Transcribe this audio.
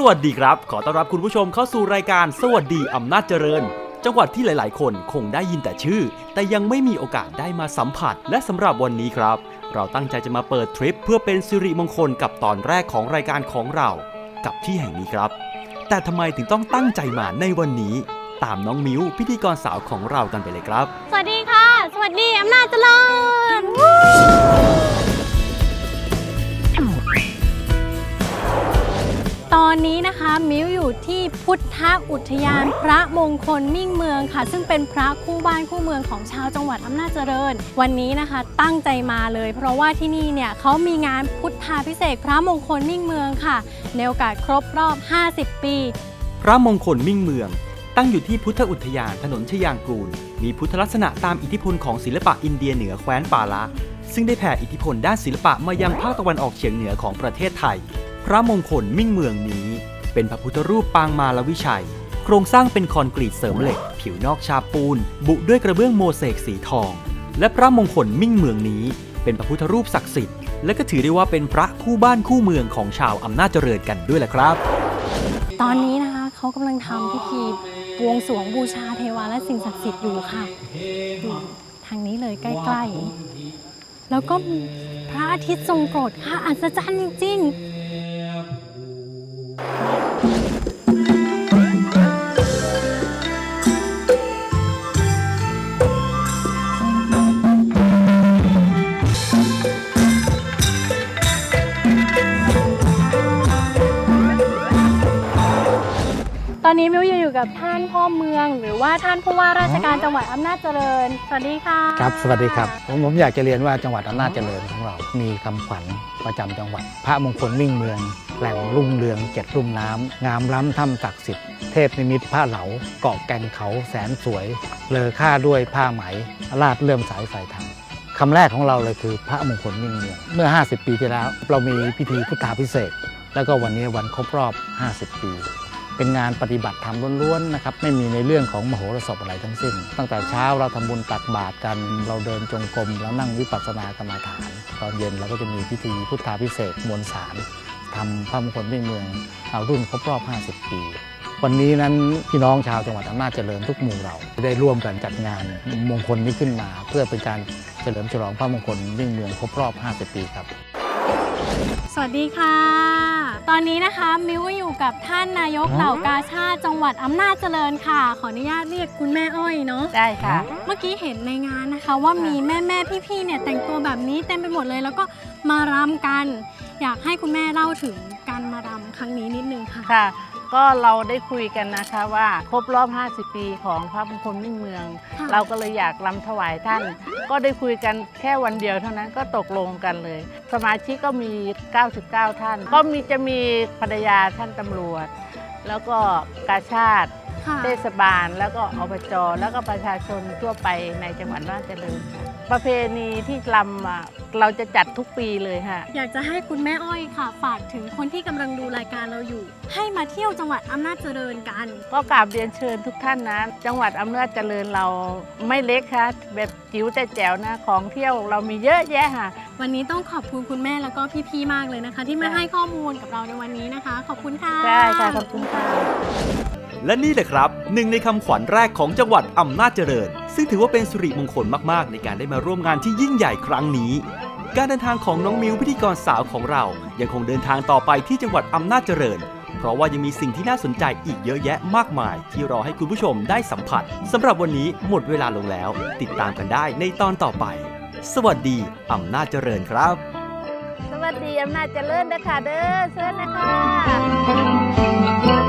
สวัสดีครับ ขอต้อนรับคุณผู้ชมเข้าสู่รายการสวัสดีอำนาจเจริญ จังหวัดที่หลาย ๆ คนคงได้ยินแต่ชื่อ แต่ยังไม่มีโอกาสได้มาสัมผัส และสำหรับวันนี้ครับ เราตั้งใจจะมาเปิดทริปเพื่อเป็นสิริมงคลกับตอนแรกของรายการของเรา กับที่แห่งนี้ครับ แต่ทำไมถึงต้องตั้งใจมาในวันนี้ ตามน้องมิวพิธีกรสาวของเรากันไปเลยครับ สวัสดีค่ะ สวัสดีอำนาจเจริญ ตอนนี้นะคะมิวอยู่ที่พุทธอุทยานพระมงคลมิ่งเมืองค่ะ ซึ่งเป็นพระคู่บ้านคู่เมืองของชาวจังหวัดอำนาจเจริญ วันนี้นะคะตั้งใจมาเลย เพราะว่าที่นี่เนี่ยเขามีงานพุทธาพิเศษพระมงคลมิ่งเมืองค่ะ ในโอกาสครบรอบ 50 ปี พระมงคลมิ่งเมือง ตั้งอยู่ที่พุทธอุทยานถนนชยางกูล มีพุทธลักษณะตามอิทธิพลของศิลปะอินเดียเหนือแคว้นปาละซึ่งได้แผ่อิทธิพลด้านศิลปะมายังภาคตะวันออกเฉียงเหนือของประเทศไทย พระมงคลมิ่งเมืองนี้ เป็นพระพุทธรูปปางมาลวิชัย โครงสร้างเป็นคอนกรีตเสริมเหล็ก ผิวนอกชาปูน บุด้วยกระเบื้องโมเสกสีทอง และพระมงคลมิ่งเมืองนี้ เป็นพระพุทธรูปศักดิ์สิทธิ์และก็ถือได้ว่าเป็นพระคู่บ้านคู่เมืองของชาวอำนาจเจริญกันด้วยแหละครับ ตอนนี้นะคะเขากำลังทำพิธีบวงสรวงบูชาเทวาและสิ่งศักดิ์สิทธิ์อยู่ค่ะอยู่ทางนี้เลยใกล้ ๆ แล้วก็พระอาทิตย์ทรงกรดค่ะอัศจรรย์จริงๆ ตอนนี้มิวอยู่กับท่านพ่อเมือง หรือว่าท่านผู้ว่าราชการจังหวัดอำนาจเจริญ สวัสดีค่ะครับ สวัสดีครับ ผมผมอยากจะเรียนว่าจังหวัดอำนาจเจริญของเรา มีคำขวัญประจำจังหวัด พระมงคลมิ่งเมือง แหล่งรุ่งเรืองเจ็ดรุ่มน้ำ งามล้ำถ้ำศักดิ์สิทธิ์เทพนิมิตผ้าเหลาเกาะแก่งเขาแสนสวย เลอค่าด้วยผ้าไหมลาดเลื่อมสายไฟธรรมคำแรกของเราเลยคือพระมงคลมิ่งเมืองเมื่อ 50 ปีที่แล้ว เรามีพิธีพุทธาพิเศษ แล้วก็วันนี้วันครบรอบ 50 ปี เป็นงานปฏิบัติธรรมล้วนๆนะครับไม่มีในเรื่องของมโหรสพอะไรทั้งสิ้น ตั้งแต่เช้าเราทำบุญตักบาตรกัน เราเดินจงกรมแล้วนั่งวิปัสสนากรรมฐาน ตอนเย็นเราก็จะมีพิธีพุทธาพิเศษมวลสาร ทำพระมงคลมิ่งเมืองเอารุ่นครบรอบ 50 ปี วันนี้นั้นพี่น้องชาวจังหวัดอำนาจเจริญทุกหมู่เราได้ร่วมกันจัดงานมงคลนี้ขึ้นมา เพื่อเป็นการเฉลิมฉลองพระมงคลมิ่งเมืองครบรอบ 50 ปีครับ สวัสดีค่ะ ตอนนี้นะคะมิวอยู่กับท่านนายกเหล่ากาชาติจังหวัดอำนาจเจริญค่ะ ขออนุญาตเรียกคุณแม่อ้อยเนาะ ได้ค่ะ เมื่อกี้เห็นในงานนะคะว่ามีแม่แม่ๆพี่ๆเนี่ยแต่งตัวแบบนี้เต็มไปหมดเลยแล้วก็มารำกัน อยากให้คุณแม่เล่าถึงการมารำครั้งนี้นิดนึงค่ะ ค่ะ ก็เราได้คุยกันนะคะว่าครบรอบ 50 ปีของพระมงคลมิ่งเมือง ค่ะ เราก็เลยอยากรำถวายท่าน ก็ได้คุยกันแค่วันเดียวเท่านั้นก็ตกลงกันเลย สมาชิกก็มี 99 ท่าน ก็มีจะมีภรรยาท่านตำรวจ แล้วก็กาชาติค่ะ เทศบาลแล้วก็อบจแล้วก็ประชาชนทั่วไปในจังหวัดราชเจริญค่ะประเพณีที่รำอะเราจะจัดทุกปีเลยค่ะ อยากจะให้คุณแม่อ้อยค่ะ ฝากถึงคนที่กำลังดูรายการเราอยู่ ให้มาเที่ยวจังหวัดอำนาจเจริญกัน ก็กราบเรียนเชิญทุกท่านนะ จังหวัดอำนาจเจริญเราไม่เล็กค่ะ แบบจิ๋วแต่แจ๋วนะของเที่ยวเรามีเยอะแยะค่ะ วันนี้ต้องขอบคุณคุณแม่แล้วก็พี่ๆมากเลยนะคะ ที่มาได้ให้ข้อมูลกับเราในวันนี้นะคะ ขอบคุณค่ะ ได้ค่ะขอบคุณค่ะ และนี่แหละครับหนึ่งในคำขวัญแรกของจังหวัดอำนาจเจริญ ซึ่งถือว่าเป็นสุริมงคลมากๆ ในการได้มาร่วมงานที่ยิ่งใหญ่ครั้งนี้ การเดินทางของน้องมิวพิธีกรสาวของเรา ยังคงเดินทางต่อไปที่จังหวัดอำนาจเจริญ เพราะว่ายังมีสิ่งที่น่าสนใจอีกเยอะแยะมากมาย ที่รอให้คุณผู้ชมได้สัมผัสสำหรับวันนี้หมดเวลาลงแล้ว ติดตามกันได้ในตอนต่อไป สวัสดีอำนาจเจริญครับ สวัสดีอำนาจเจริญนะคะเด้อเชิญนะคะ